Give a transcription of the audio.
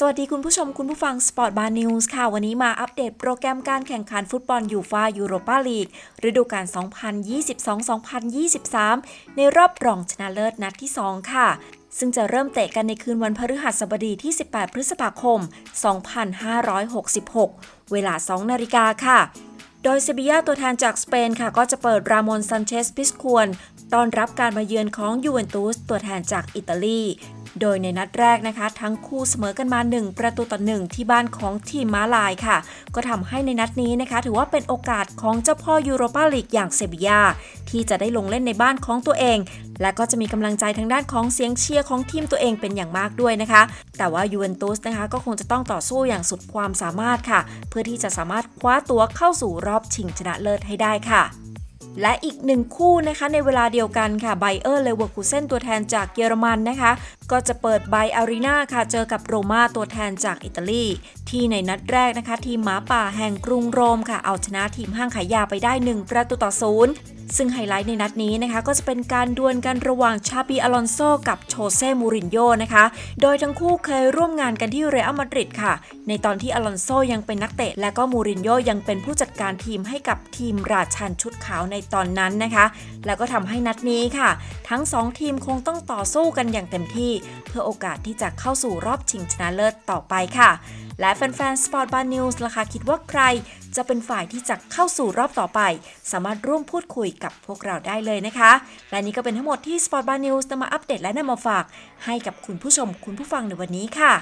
สวัสดีคุณผู้ชมคุณผู้ฟัง Sport Bar News ค่ะ วันนี้มาอัปเดตโปรแกรมการแข่งขันฟุตบอลยูฟายูโรปาลีกฤดูกาล 2022-2023 ในรอบรองชนะเลิศนัดที่ 2 ค่ะ ซึ่งจะเริ่มเตะกันในคืนวันพฤหัสบดีที่ 18 พฤษภาคม 2566 เวลา 2 นาฬิกาค่ะ โดยเซบียาตัวแทนจากสเปนค่ะ ก็จะเปิดรามอนซันเชสพิสควน ต้อนรับการมาเยือนของยูเวนตุสตัวแทนจากอิตาลี โดยในนัดแรกนะคะ ทั้งคู่เสมอกันมา 1 ประตูต่อหนึ่งที่บ้านของทีมม้าลายค่ะ ก็ทำให้ในนัดนี้นะคะ ถือว่าเป็นโอกาสของเจ้าพ่อยูโรปาลีกอย่างเซบียา ที่จะได้ลงเล่นในบ้านของตัวเอง และก็จะมีกำลังใจทางด้านของเสียงเชียร์ของทีมตัวเองเป็นอย่างมากด้วยนะคะ แต่ว่ายูเวนตุสนะคะก็คงจะต้องต่อสู้อย่างสุดความสามารถค่ะ เพื่อที่จะสามารถคว้าตัวเข้าสู่รอบชิงชนะเลิศให้ได้ค่ะ และอีกหนึ่งคู่นะคะในเวลาเดียวกันค่ะไบเออร์เลเวอร์คูเซนตัวแทนจากเยอรมันนะคะ ก็จะเปิดไบอารีนาค่ะ เจอกับโรม่าตัวแทนจากอิตาลี ที่ในนัดแรกนะคะ ทีมหมาป่าแห่งกรุงโรมค่ะ เอาชนะทีมห้างขายยาไปได้ 1 ประตูต่อศูนย์ ซึ่งไฮไลท์ในนัดนี้นะคะก็จะเป็นการดวลกันระหว่างชาบีอลอนโซกับโชเซ่มูรินโญ่นะคะ โดยทั้งคู่เคยร่วมงานกันที่เรอัลมาดริดค่ะ ในตอนที่อลอนโซยังเป็นนักเตะ และก็มูรินโญ่ยังเป็นผู้จัดการทีมให้กับทีมราชันชุดขาวในตอนนั้นนะคะ แล้วก็ทำให้นัดนี้ค่ะ ทั้ง 2 ทีมคงต้องต่อสู้กันอย่างเต็มที่ เพื่อโอกาสที่จะเข้าสู่รอบชิงชนะเลิศต่อไปค่ะ และแฟนๆ Sport Bar News ล่ะคะคิดว่าใคร จะเป็นฝ่ายที่จะเข้าสู่รอบต่อไป สามารถร่วมพูดคุยกับพวกเราได้เลยนะคะ และนี่ก็เป็นทั้งหมดที่ Sport Bar News นำมาอัปเดตและนำมาฝาก ให้กับคุณผู้ชมคุณผู้ฟังในวันนี้ค่ะ